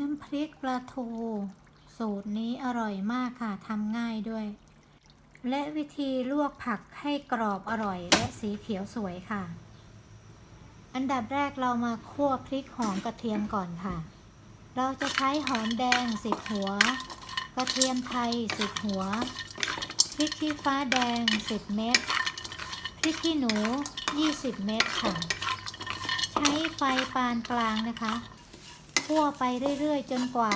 น้ำพริกปลาทู สูตรนี้อร่อยมากค่ะทำง่ายด้วย และวิธีลวกผักให้กรอบอร่อยและสีเขียวสวยค่ะ อันดับแรกเรามาคั่วพริกหอมกระเทียมก่อนค่ะ เราจะใช้หอมแดงสิบหัว กระเทียมไทยสิบหัว พริกชี้ฟ้าแดงสิบเม็ด พริกขี้หนู 20 เม็ดค่ะ ใช้ไฟปานกลางนะคะ คั่วไปเรื่อย ๆ จนกว่า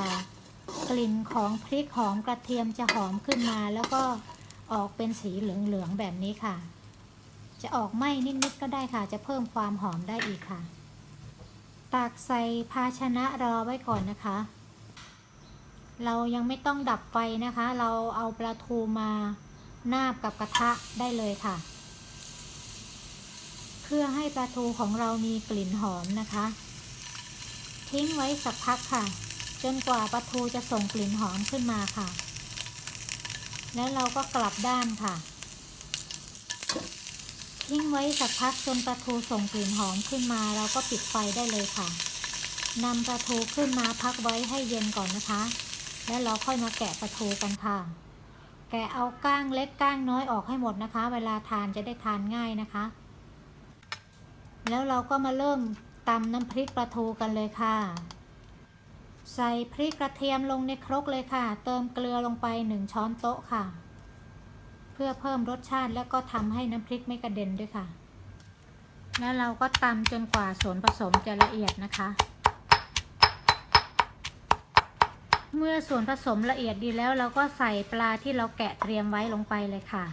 กลิ่นของพริกหอมกระเทียมจะหอมขึ้นมา แล้วก็ออกเป็นสีเหลือง ๆ แบบนี้ค่ะ จะออกไหม้นิด ๆ ก็ได้ค่ะ จะเพิ่มความหอมได้อีกค่ะ ตักใส่ภาชนะรอไว้ก่อนนะคะ เรายังไม่ต้องดับไฟนะคะ เราเอาปลาทูมานาบกับกระทะได้เลยค่ะ เพื่อให้ปลาทูของเรามีกลิ่นหอมนะคะ ทิ้งไว้สักพักค่ะ จนกว่าปลาทูจะส่งกลิ่นหอมขึ้นมาค่ะ แล้วเราก็กลับด้านค่ะ ทิ้งไว้สักพักจนปลาทูส่งกลิ่นหอมขึ้นมา เราก็ปิดไฟได้เลยค่ะนำปลาทูขึ้นมาพักไว้ให้เย็นก่อนนะคะ แล้วเราค่อยมาแกะปลาทูกันค่ะ แกะเอาก้างเล็กก้างน้อยออกให้หมดนะคะ เวลาทานจะได้ทานง่ายนะคะ แล้วเราก็มาเริ่ม ตำน้ำพริกปลาทูกันเลยค่ะ ใส่พริกกระเทียมลงในครกเลยค่ะ เติมเกลือลงไปหนึ่งช้อนโต๊ะค่ะ เพื่อเพิ่มรสชาติและก็ทำให้น้ำพริกไม่กระเด็นด้วยค่ะ แล้วเราก็ตำจนกว่าส่วนผสมจะละเอียดนะคะ เมื่อส่วนผสมละเอียดดีแล้วเราก็ใส่ปลาที่เราแกะเตรียมไว้ลงไปเลยค่ะ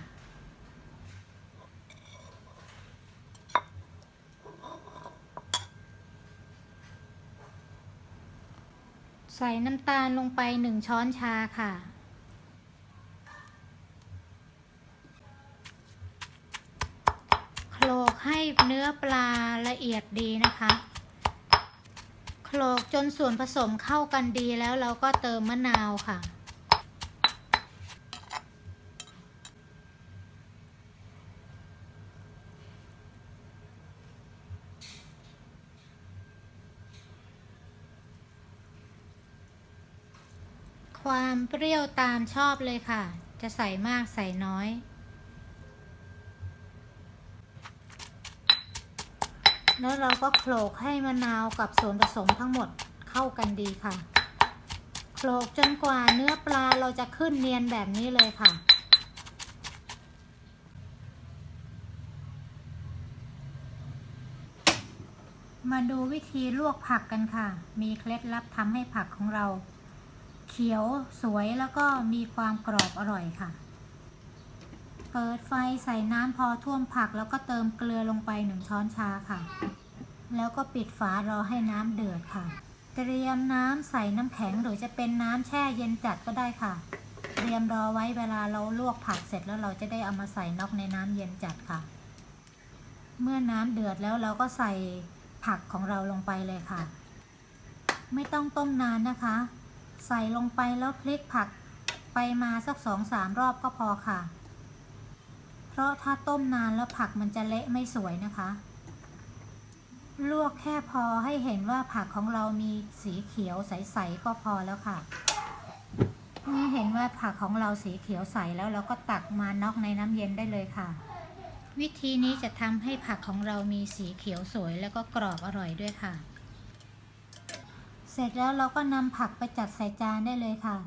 ใส่น้ำตาลลงไปหนึ่งช้อนชาค่ะ โคลกให้เนื้อปลาละเอียดดีนะคะ โคลกจนส่วนผสมเข้ากันดีแล้วเราก็เติมมะนาวค่ะ ความเปรี้ยวตามชอบเลยค่ะ จะใส่มากใส่น้อย แล้วเราก็โขลกให้มะนาวกับส่วนผสมทั้งหมดเข้ากันดีค่ะ โขลกจนกว่าเนื้อปลาเราจะขึ้นเนียนแบบนี้เลยค่ะมาดูวิธีลวกผักกันค่ะ มีเคล็ดลับทำให้ผักของเรา เขียวสวยแล้วก็มีความกรอบอร่อยค่ะ เปิดไฟใส่น้ำพอท่วมผักแล้วก็เติมเกลือลงไปหนึ่งช้อนชาค่ะ แล้วก็ปิดฝารอให้น้ำเดือดค่ะ เตรียมน้ำใส่น้ำแข็งหรือจะเป็นน้ำแช่เย็นจัดก็ได้ค่ะ เตรียมรอไว้เวลาเราลวกผักเสร็จแล้วเราจะได้เอามาใส่นอกในน้ำเย็นจัดค่ะ เมื่อน้ำเดือดแล้วเราก็ใส่ผักของเราลงไปเลยค่ะ ไม่ต้องต้มนานนะคะ ใส่ลงไปแล้วพลิกผักไปมาสักสองสามรอบก็พอค่ะ เพราะถ้าต้มนานแล้วผักมันจะเละไม่สวยนะคะ ลวกแค่พอให้เห็นว่าผักของเรามีสีเขียวใสๆก็พอแล้วค่ะเมื่อเห็นว่าผักของเราสีเขียวใสแล้วเราก็ตักมานอกในน้ำเย็นได้เลยค่ะ วิธีนี้จะทำให้ผักของเรามีสีเขียวสวยแล้วก็กรอบอร่อยด้วยค่ะ เสร็จแล้วเราก็นำผักไปจัดใส่จานได้เลยค่ะ